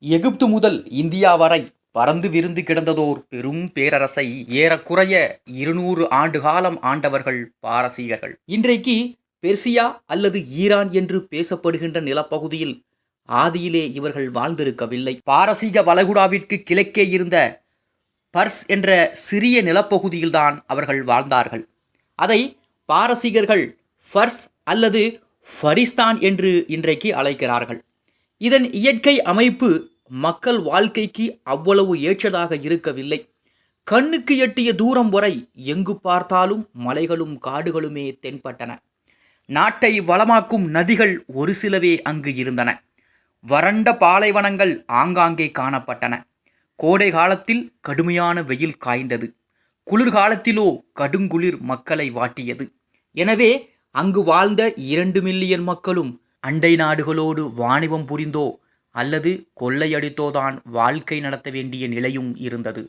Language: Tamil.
எகிப்து முதல் இந்தியா வரை பறந்து விருந்து கிடந்ததோர் பெரும் பேரரசை ஏறக்குறைய இருநூறு ஆண்டு காலம் ஆண்டவர்கள் பாரசீகர்கள். இன்றைக்கு பெர்சியா அல்லது ஈரான் என்று பேசப்படுகின்ற நிலப்பகுதியில் ஆதியிலே இவர்கள் வாழ்ந்திருக்கவில்லை. பாரசீக வளைகுடாவிற்கு கிழக்கே இருந்த பர்ஸ் என்ற சிறிய நிலப்பகுதியில்தான் அவர்கள் வாழ்ந்தார்கள். அதை பாரசீகர்கள் ஃபர்ஸ் அல்லது ஃபரிஸ்தான் என்று இன்றைக்கு அழைக்கிறார்கள். இதன் இயற்கை அமைப்பு மக்கள் வாழ்க்கைக்கு அவ்வளவு ஏற்றதாக இருக்கவில்லை. கண்ணுக்கு எட்டிய தூரம் வரை எங்கு பார்த்தாலும் மலைகளும் காடுகளுமே தென்பட்டன. நாட்டை வளமாக்கும் நதிகள் ஒரு சிலவே அங்கு இருந்தன. வறண்ட பாலைவனங்கள் ஆங்காங்கே காணப்பட்டன. கோடை காலத்தில் கடுமையான வெயில் காய்ந்தது. குளிர்காலத்திலோ கடுங்குளிர் மக்களை வாட்டியது. எனவே அங்கு வாழ்ந்த இரண்டு மில்லியன் மக்களும் அண்டை நாடுகளோடு வாணிபம் புரிந்தோ அல்லது கொள்ளையடித்தோதான் வாழ்க்கை நடத்த வேண்டிய நிலையும் இருந்தது.